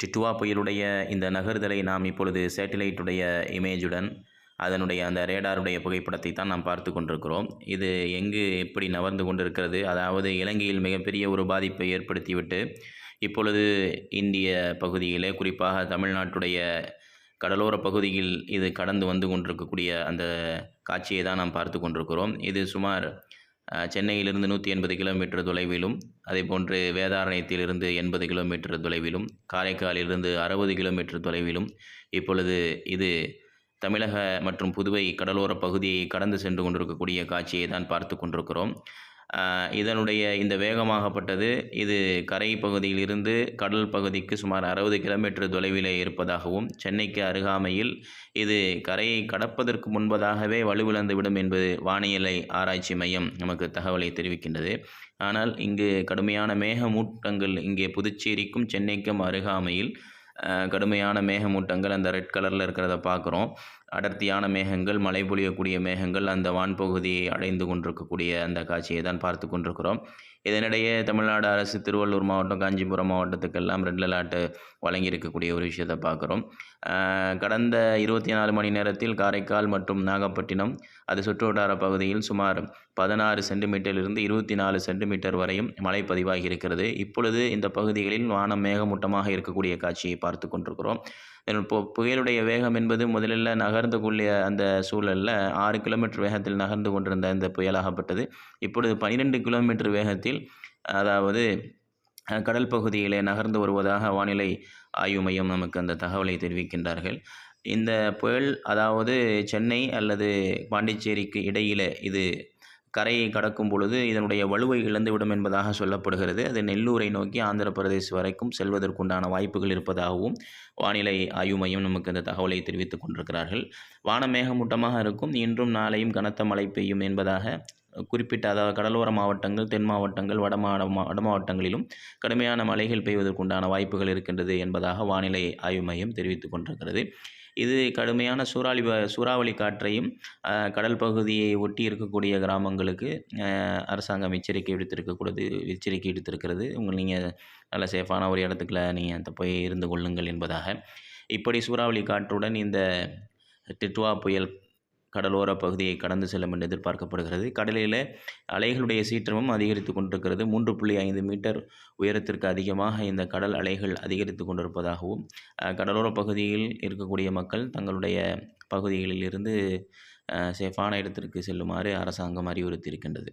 டிட்டுவா புயலுடைய இந்த நகர்தலை நாம் இப்பொழுது சேட்டிலைட்டுடைய இமேஜுடன் அதனுடைய அந்த ரேடாருடைய புகைப்படத்தை தான் நாம் பார்த்து கொண்டிருக்கிறோம். இது எங்கு எப்படி நகர்ந்து கொண்டிருக்கிறது? அதாவது இலங்கையில் மிகப்பெரிய ஒரு பாதிப்பை ஏற்படுத்திவிட்டு இப்பொழுது இந்திய பகுதியிலே குறிப்பாக தமிழ்நாட்டுடைய கடலோர பகுதியில் இது கடந்து வந்து கொண்டிருக்கக்கூடிய அந்த காட்சியை தான் நாம் பார்த்து கொண்டிருக்கிறோம். இது சுமார் சென்னையிலிருந்து நூற்றி எண்பது கிலோமீட்டர் தொலைவிலும் அதேபோன்று வேதாரண்யத்திலிருந்து எண்பது கிலோமீட்டர் தொலைவிலும் காரைக்காலிலிருந்து அறுபது கிலோமீட்டர் தொலைவிலும் இப்பொழுது இது தமிழக மற்றும் புதுவை கடலோர பகுதியை கடந்து சென்று கொண்டிருக்கக்கூடிய காட்சியை தான் பார்த்து கொண்டிருக்கிறோம். இதனுடைய இந்த வேகமாகப்பட்டது இது கரை பகுதியிலிருந்து கடல் பகுதிக்கு சுமார் அறுபது கிலோமீட்டர் தொலைவிலே இருப்பதாகவும் சென்னைக்கு அருகாமையில் இது கரையை கடப்பதற்கு முன்பதாகவே வலுவிழந்துவிடும் என்பது வானிலை ஆராய்ச்சி மையம் நமக்கு தகவலை தெரிவிக்கின்றது. ஆனால் இங்கு கடுமையான மேகமூட்டங்கள் இங்கே புதுச்சேரிக்கும் சென்னைக்கும் அருகாமையில் கடுமையான மேகமூட்டங்கள் அந்த ரெட் கலரில் இருக்கிறத பார்க்குறோம். அடர்த்தியான மேகங்கள் மழை பொழியக்கூடிய மேகங்கள் அந்த வான்பகுதியை அடைந்து கொண்டிருக்கக்கூடிய அந்த காட்சியை தான் பார்த்து கொண்டிருக்கிறோம். இதனிடையே தமிழ்நாடு அரசு திருவள்ளூர் மாவட்டம் காஞ்சிபுரம் மாவட்டத்துக்கெல்லாம் ரெட் அலர்ட் வழங்கியிருக்கக்கூடிய ஒரு விஷயத்தை பார்க்குறோம். கடந்த இருபத்தி நாலு மணி நேரத்தில் காரைக்கால் மற்றும் நாகப்பட்டினம் அது சுற்றுவட்டார பகுதியில் சுமார் பதினாறு சென்டிமீட்டரிலிருந்து இருபத்தி நாலு சென்டிமீட்டர் வரையும் மழை பதிவாகி இருக்கிறது. இப்பொழுது இந்த பகுதிகளில் வானம் மேகமூட்டமாக இருக்கக்கூடிய காட்சியை பார்த்து கொண்டிருக்கிறோம். இப்போ பு புயலுடைய வேகம் என்பது முதலில் நகர் நகர்ந்தக்கூடிய அந்த சூழலில் ஆறு கிலோமீட்டர் வேகத்தில் நகர்ந்து கொண்டிருந்த இந்த புயலாகப்பட்டது இப்பொழுது பன்னிரெண்டு கிலோமீட்டர் வேகத்தில் அதாவது கடல் பகுதியிலே நகர்ந்து வருவதாக வானிலை ஆய்வு மையம் நமக்கு அந்த தகவலை தெரிவிக்கின்றார்கள். இந்த புயல் அதாவது சென்னை அல்லது பாண்டிச்சேரிக்கு இடையிலே இது கரையை கடக்கும் பொழுது இதனுடைய வலுவை இழந்துவிடும் என்பதாக சொல்லப்படுகிறது. அது நெல்லூரை நோக்கி ஆந்திர பிரதேஷ் வரைக்கும் செல்வதற்குண்டான வாய்ப்புகள் இருப்பதாகவும் வானிலை ஆய்வு மையம் நமக்கு இந்த தகவலை தெரிவித்துக் கொண்டிருக்கிறார்கள். வானம் மேகமூட்டமாக இருக்கும். இன்றும் நாளையும் கனத்த மழை பெய்யும் என்பதாக குறிப்பிட்ட அதாவது கடலோர மாவட்டங்கள் தென் மாவட்டங்கள் வட மாவட்ட வட மாவட்டங்களிலும் கடுமையான மழைகள் பெய்வதற்குண்டான வாய்ப்புகள் இருக்கின்றது என்பதாக வானிலை ஆய்வு மையம் தெரிவித்துக் கொண்டிருக்கிறது. இது கடுமையான சூறாவளி சூறாவளி காற்றையும் கடல் பகுதியை ஒட்டி இருக்கக்கூடிய கிராமங்களுக்கு அரசாங்கம் எச்சரிக்கை விடுத்திருக்கக்கூடாது எச்சரிக்கை விடுத்திருக்கிறது. உங்கள் நீங்கள் நல்ல சேஃபான ஒரு இடத்துக்குள்ள நீங்கள் அந்த போய் இருந்து கொள்ளுங்கள் என்பதாக. இப்படி சூறாவளி காற்றுடன் இந்த டிட்வா புயல் கடலோர பகுதியை கடந்து செல்லும் என்று எதிர்பார்க்கப்படுகிறது. கடலில் அலைகளுடைய சீற்றமும் அதிகரித்து கொண்டிருக்கிறது. மூன்று புள்ளி ஐந்து மீட்டர் உயரத்திற்கு அதிகமாக இந்த கடல் அலைகள் அதிகரித்து கொண்டிருப்பதாகவும் கடலோர பகுதியில் இருக்கக்கூடிய மக்கள் தங்களுடைய பகுதிகளில் இருந்து சேஃபான இடத்திற்கு செல்லுமாறு அரசாங்கம் அறிவுறுத்தியிருக்கின்றது.